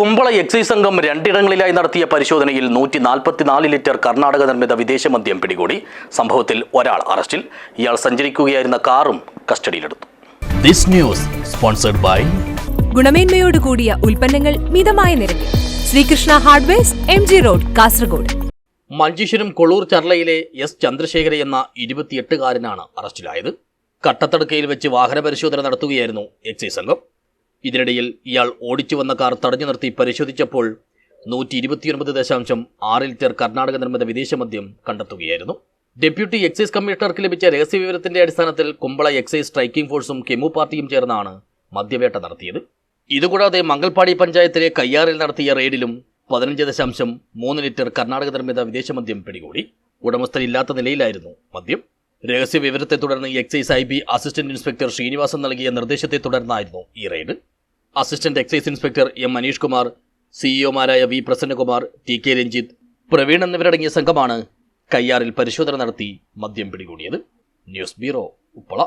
Kumbla excise സംഘം രണ്ടിടങ്ങളിലായി നടത്തിയ പരിശോധനയിൽ നൂറ്റി നാൽപ്പത്തിനാല് ലിറ്റർ കർണാടക നിർമ്മിത വിദേശ മദ്യം പിടികൂടി. സംഭവത്തിൽ ഒരാൾ അറസ്റ്റിൽ. ഇയാൾ സഞ്ചരിക്കുകയായിരുന്ന കാറും കസ്റ്റഡിയിലെടുത്തു. This news sponsored by ഗുണമേന്മയോട് കൂടിയ ഉൽപ്പന്നങ്ങൾ മിതമായ നിരക്കിൽ. Srikrishna hardwares M G road Kasaragod. Manjeshwaram Kolur ചർലയിലെ S Chandrasekhara എന്ന ഇരുപത്തിയെട്ടുകാരനാണ് അറസ്റ്റിലായത്. കട്ടത്തടുക്കയിൽ വെച്ച് വാഹന പരിശോധന നടത്തുകയായിരുന്നു എക്സൈസ് സംഘം. ഇതിനിടയിൽ ഇയാൾ ഓടിച്ചു വന്ന കാർ തടഞ്ഞു നിർത്തി പരിശോധിച്ചപ്പോൾ നൂറ്റി ഇരുപത്തിയൊൻപത് ദശാംശം ആറ് ലിറ്റർ കർണാടക നിർമ്മിത വിദേശ മദ്യം കണ്ടെത്തുകയായിരുന്നു. ഡെപ്യൂട്ടി എക്സൈസ് കമ്മീഷണർക്ക് ലഭിച്ച രഹസ്യവിവരത്തിന്റെ അടിസ്ഥാനത്തിൽ കുമ്പള എക്സൈസ് സ്ട്രൈക്കിംഗ് ഫോഴ്സും കെമു പാർട്ടിയും ചേർന്നാണ് മദ്യവേട്ട നടത്തിയത്. ഇതുകൂടാതെ മംഗൽപാടി പഞ്ചായത്തിലെ കയ്യാറിൽ നടത്തിയ റെയ്ഡിലും പതിനഞ്ച് ദശാംശം മൂന്ന് ലിറ്റർ കർണാടക നിർമ്മിത വിദേശ മദ്യം പിടികൂടി. ഉടമസ്ഥരില്ലാത്ത നിലയിലായിരുന്നു മദ്യം. രഹസ്യ വിവരത്തെ തുടർന്ന് excise I B assistant inspector Srinivasan നൽകിയ നിർദ്ദേശത്തെ തുടർന്നായിരുന്നു ഈ raid. Assistant excise inspector M Manish Kumar സിഇഒമാരായ V Prasannakumar T K Ranjith Praveen എന്നിവരടങ്ങിയ സംഘമാണ് കയ്യാറിൽ പരിശോധന നടത്തി മദ്യം പിടികൂടിയത്. News bureau Uppala.